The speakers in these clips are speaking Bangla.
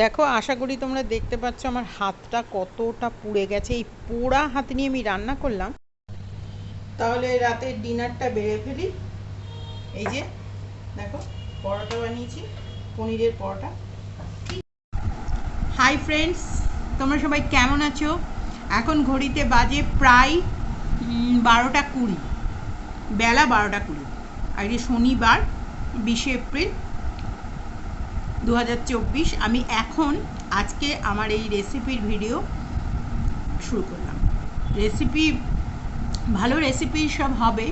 দেখো, আশা করি তোমরা দেখতে পাচ্ছ আমার হাতটা কতটা পুড়ে গেছে। এই পোড়া হাত নিয়ে আমি রান্না করলাম। তাহলে রাতের ডিনারটা বেড়ে ফেলি। এই যে, দেখো, পরোটা বানিয়েছি, পনিরের পরোটা। হাই ফ্রেন্ডস তোমরা সবাই কেমন আছো? এখন ঘড়িতে বাজে প্রায় বারোটা কুড়ি। বেলা বারোটা কুড়ি। আজকে শনিবার, বিশে এপ্রিল। দু হাজার চব্বিশ, আমি এখন আজকে আমার এই রেসিপির ভিডিও শুরু করলাম। রেসিপি ভালো রেসিপি সব হবে।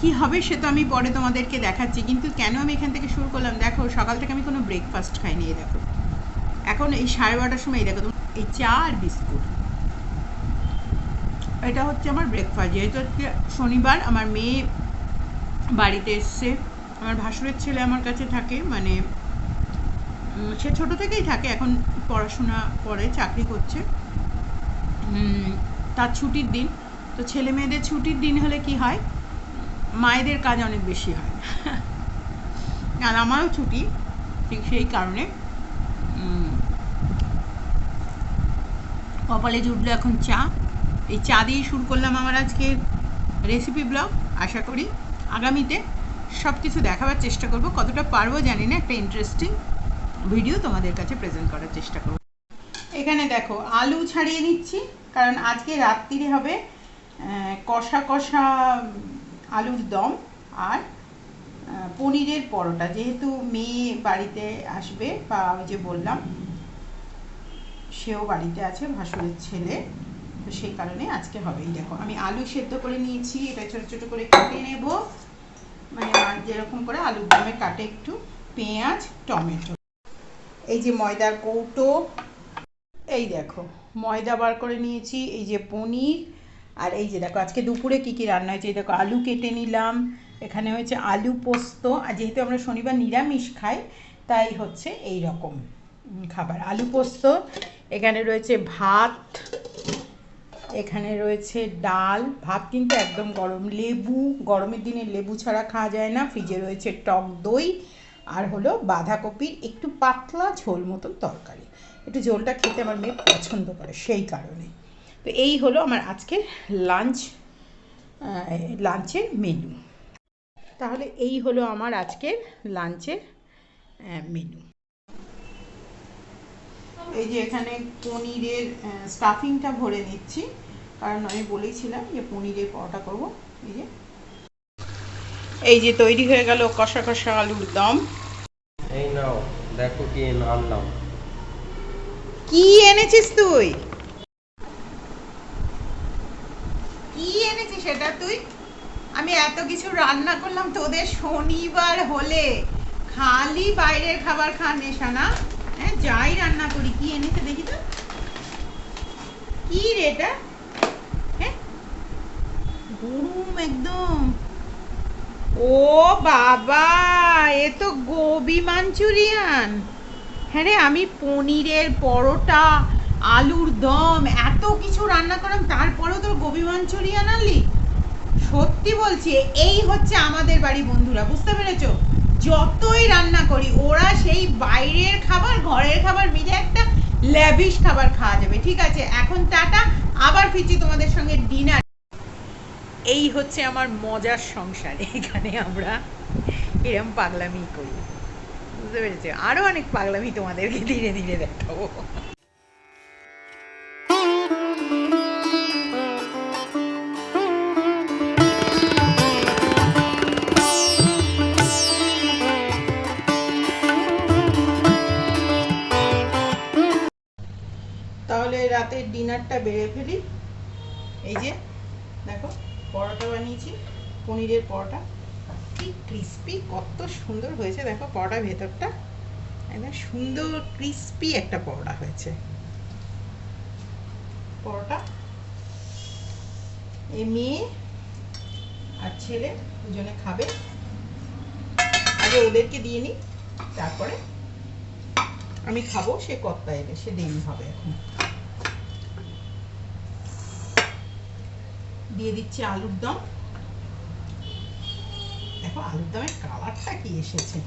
কি হবে সে তো আমি পরে তোমাদেরকে দেখাচ্ছি, কিন্তু কেন আমি এখান থেকে শুরু করলাম? দেখো, সকাল থেকে আমি কোনো ব্রেকফাস্ট খাইনি, এই দেখো। এখন এই সাড়ে বারোটার সময়, এই দেখো, তোমরা এই চা আর বিস্কুট। এটা হচ্ছে আমার ব্রেকফাস্ট যেহেতু শনিবার, আমার মেয়ে বাড়িতে এসছে। আমার ভাসুরের ছেলে আমার কাছে থাকে মানে সে ছোট থেকেই থাকে, এখন পড়াশোনা করে, চাকরি করছে। তার ছুটির দিন। তো ছেলে মেয়েদের ছুটির দিন হলে কি হয়? মায়েদের কাজ অনেক বেশি হয়। আর আমারও ছুটি, ঠিক সেই কারণে। কপালে জুটলো এখন চা। এই চা দিয়েই শুরু করলাম আমার আজকে রেসিপি ব্লগ আশা করি আগামীতে সব কিছু দেখাবার চেষ্টা করব। কতটা পারব জানি না, একটা ইন্টারেস্টিং ভিডিও তোমাদের কাছে প্রেজেন্ট করার চেষ্টা করব। এখানে দেখো, আলু ছাড়িয়ে নিচ্ছি, কারণ আজকে রাত্রিরে হবে কষা কষা আলুর দম আর পনিরের পরোটা। যেহেতু মেয়ে বাড়িতে আসবে, বা ওই যে বললাম, সেও বাড়িতে আছে, ভাসুরের ছেলে, তো সেই কারণে আজকে হবেই। দেখো, আমি আলু সেদ্ধ করে নিয়েছি, এটা ছোট ছোট করে কেটে নেব। যেরকম করে আলুর দমে কাটে একটু পেঁয়াজ, টমেটো। এই যে ময়দার কৌটো, এই দেখো, ময়দা বার করে নিয়েছি, এই যে পনির, আর এই যে দেখো, আজকে দুপুরে কি কি রান্না হয়েছে? এই দেখো, আলু কেটে নিলাম, এখানে হয়েছে আলু পোস্ত, আর যেহেতু আমরা শনিবার নিরামিষ খাই, তাই হচ্ছে এই রকম খাবার। আলু পোস্ত, এখানে রয়েছে ভাত এখানে রয়েছে ডাল, ভাত কিন্তু একদম গরম। লেবু, গরমের দিনে লেবু ছাড়া খাওয়া যায় না। ফ্রিজে রয়েছে টক দই আর হলো বাঁধাকপির একটু পাতলা ঝোল মতন তরকারি। একটু ঝোলটা খেতে আমার মেয়ে পছন্দ করে সেই কারণে। তো এই হলো আমার আজকের লাঞ্চ লাঞ্চের মেনু তাহলে এই হলো আমার আজকের লাঞ্চের মেনু এই যে এখানে পনিরের স্টাফিংটা ভরে নিচ্ছি। কারণ আমি বলেইছিলাম যে পনিরের পরোটা করব। এই যে। এই যে তৈরি হয়ে গেল কষা কষা আলুর দম। এই নাও দেখো কি আনলাম। কি এনেছিস তুই? কি এনেছিস সেটা তুই? আমি এত কিছু রান্না করলাম তোদের শনিবার হলে। খালি বাইরের খাবার খাওয়ার নেশা না যাই রান্না করি, কি এনেছে দেখি তো? কি রে এটা? হ্যাঁ? গরম একদম। ও বাবা, এ তো গোবি মাঞ্চুরিয়ান। হ্যাঁ রে, আমি পনিরের পরোটা, আলুর দম, এত কিছু রান্না করলাম, তারপরেও তোর গোবি মাঞ্চুরিয়ান আনলি? সত্যি বলছি, এই হচ্ছে আমাদের বাড়ি বন্ধুরা, বুঝতে পেরেছ? যতই রান্না করি, ওরা সেই বাইরের খাবার, ঘরের খাবার মিলে একটা ল্যাভিশ খাবার খাওয়া যাবে, ঠিক আছে? এখন টাটা, আবার ফিরছি তোমাদের সঙ্গে ডিনার এই হচ্ছে আমার মজার সংসার, এখানে আমরা এরম পাগলামি করি। বুঝতে পেরেছ? আরও অনেক পাগলামি তোমাদেরকে ধীরে ধীরে দেখাবো। তাহলে রাতের ডিনারটা বেড়ে ফেলি। এই যে, দেখো, পরোটা বানিয়েছি, পনিরের পরোটা। কি ক্রিস্পি কত সুন্দর হয়েছে, দেখো, পরোটার ভেতরটা। একদম সুন্দর ক্রিস্পি একটা পরোটা হয়েছে। পরোটা। এ মেয়ে আর ছেলে দুজনে খাবে। আগে ওদেরকে দিয়ে নিই তারপরে আমি খাব, সে কর্তা এলে, সে দেরি হবে এখন। দিয়ে দিচ্ছি আলুর দম। দেখো, আলুর দমের কালারটা কি এসেছে।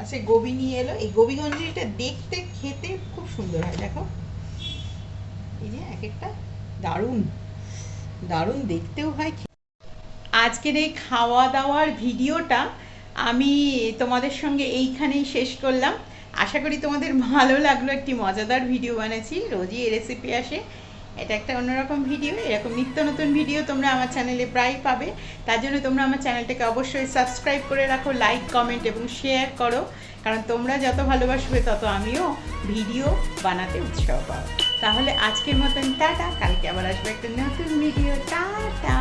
আচ্ছা গোবি নিয়ে এলো। এই গোবি গঞ্জিটা দেখতে, খেতে খুব সুন্দর হয়, দেখো। এই যে এক একটা দারুণ দারুণ দেখতেও হয় আজকের এই খাওয়া দাওয়ার ভিডিওটা আমি তোমাদের সঙ্গে এইখানেই শেষ করলাম। আশা করি তোমাদের ভালো লাগল, একটি মজাদার ভিডিও বানাচ্ছি। রোজই এই রেসিপি আসে। এটা একটা অন্যরকম ভিডিও, এরকম নিত্য নতুন ভিডিও তোমরা আমার চ্যানেলে প্রায় পাবে। তার জন্য তোমরা আমার চ্যানেলটাকে অবশ্যই সাবস্ক্রাইব করে রাখো লাইক কমেন্ট এবং শেয়ার করো। কারণ তোমরা যত ভালোবাসবে তত আমিও ভিডিও বানাতে উৎসাহ পাবো। তাহলে আজকের মতন টাটা, কালকে আবার আসবে একটা নতুন ভিডিও। টাটা!